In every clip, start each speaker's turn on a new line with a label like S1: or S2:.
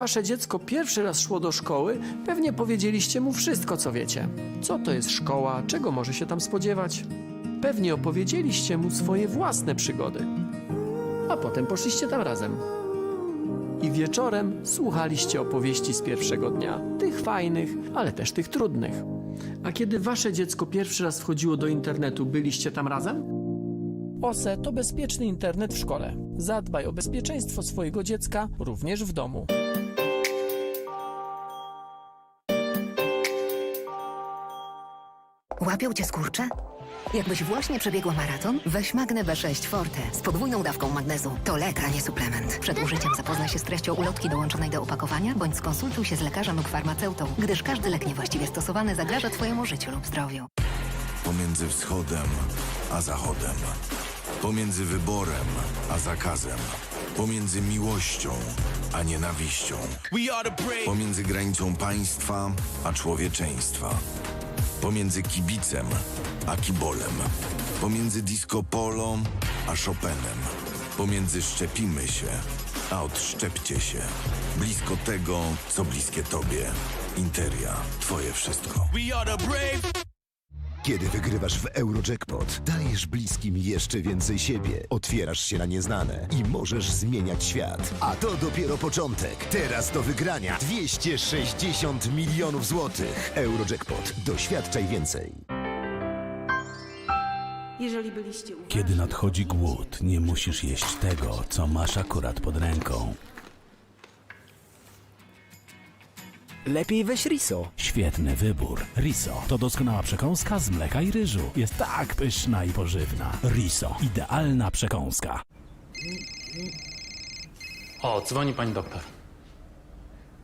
S1: wasze dziecko pierwszy raz szło do szkoły, pewnie powiedzieliście mu wszystko, co wiecie. Co to jest szkoła, czego może się tam spodziewać? Pewnie opowiedzieliście mu swoje własne przygody. A potem poszliście tam razem. I wieczorem słuchaliście opowieści z pierwszego dnia, tych fajnych, ale też tych trudnych. A kiedy wasze dziecko pierwszy raz wchodziło do internetu, byliście tam razem? OSE to bezpieczny internet w szkole. Zadbaj o bezpieczeństwo swojego dziecka również w domu.
S2: Łapią cię skurcze? Jakbyś właśnie przebiegła maraton, weź Magnę B6 Forte z podwójną dawką magnezu. To lek, a nie suplement. Przed użyciem zapoznaj się z treścią ulotki dołączonej do opakowania, bądź skonsultuj się z lekarzem lub farmaceutą, gdyż każdy lek niewłaściwie stosowany zagraża twojemu życiu lub zdrowiu.
S3: Pomiędzy wschodem a zachodem. Pomiędzy wyborem a zakazem. Pomiędzy miłością a nienawiścią. Pomiędzy granicą państwa a człowieczeństwa. Pomiędzy kibicem a kibolem. Pomiędzy disco polo a Chopinem. Pomiędzy szczepimy się a odszczepcie się. Blisko tego, co bliskie tobie. Interia, twoje wszystko.
S4: Kiedy wygrywasz w Eurojackpot, dajesz bliskim jeszcze więcej siebie, otwierasz się na nieznane i możesz zmieniać świat. A to dopiero początek. Teraz do wygrania 260 milionów złotych. Eurojackpot. Doświadczaj więcej.
S5: Jeżeli byliście uważni,
S6: Kiedy nadchodzi głód, nie musisz jeść tego, co masz akurat pod ręką.
S7: Lepiej weź riso.
S6: Świetny wybór. Riso to doskonała przekąska z mleka i ryżu. Jest tak pyszna i pożywna. Riso. Idealna przekąska.
S8: O, dzwoni pani doktor.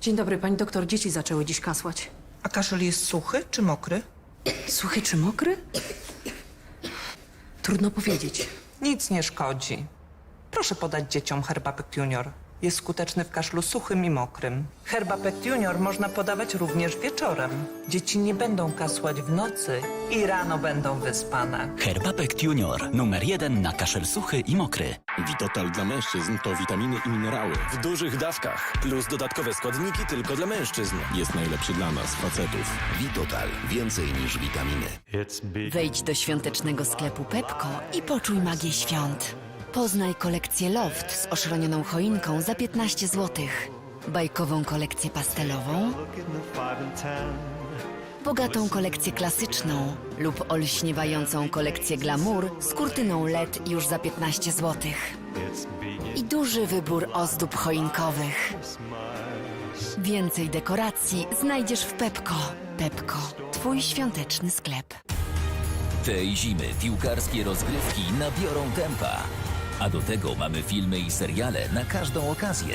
S5: Dzień dobry, pani doktor. Dzieci zaczęły dziś kasłać.
S9: A kaszel jest suchy czy mokry?
S5: Suchy czy mokry? Trudno powiedzieć.
S9: Nic nie szkodzi. Proszę podać dzieciom Herbapek Junior. Jest skuteczny w kaszlu suchym i mokrym. Herbapek Junior można podawać również wieczorem. Dzieci nie będą kasłać w nocy i rano będą wyspane.
S10: Herbapek Junior. Numer jeden na kaszel suchy i mokry.
S11: Witotal dla mężczyzn to witaminy i minerały w dużych dawkach, plus dodatkowe składniki tylko dla mężczyzn. Jest najlepszy dla nas, facetów.
S4: Witotal. Więcej niż witaminy.
S2: Wejdź do świątecznego sklepu Pepko i poczuj magię świąt. Poznaj kolekcję Loft z oszronioną choinką za 15 zł. Bajkową kolekcję pastelową. Bogatą kolekcję klasyczną lub olśniewającą kolekcję glamour z kurtyną LED już za 15 zł. I duży wybór ozdób choinkowych. Więcej dekoracji znajdziesz w Pepko. Pepko, twój świąteczny sklep.
S10: Tej zimy piłkarskie rozgrywki nabiorą tempa. A do tego mamy filmy i seriale na każdą okazję.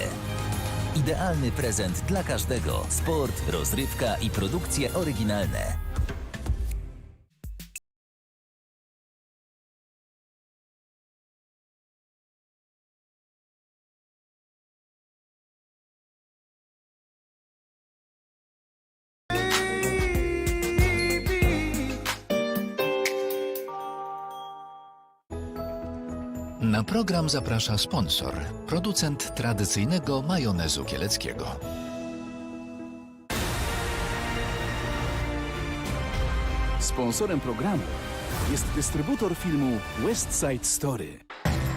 S10: Idealny prezent dla każdego. Sport, rozrywka i produkcje oryginalne.
S12: Na program zaprasza sponsor, producent tradycyjnego majonezu kieleckiego.
S7: Sponsorem programu jest dystrybutor filmu West Side Story.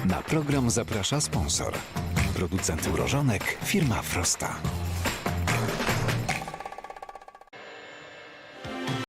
S12: Na program zaprasza sponsor, producent mrożonek firma Frosta.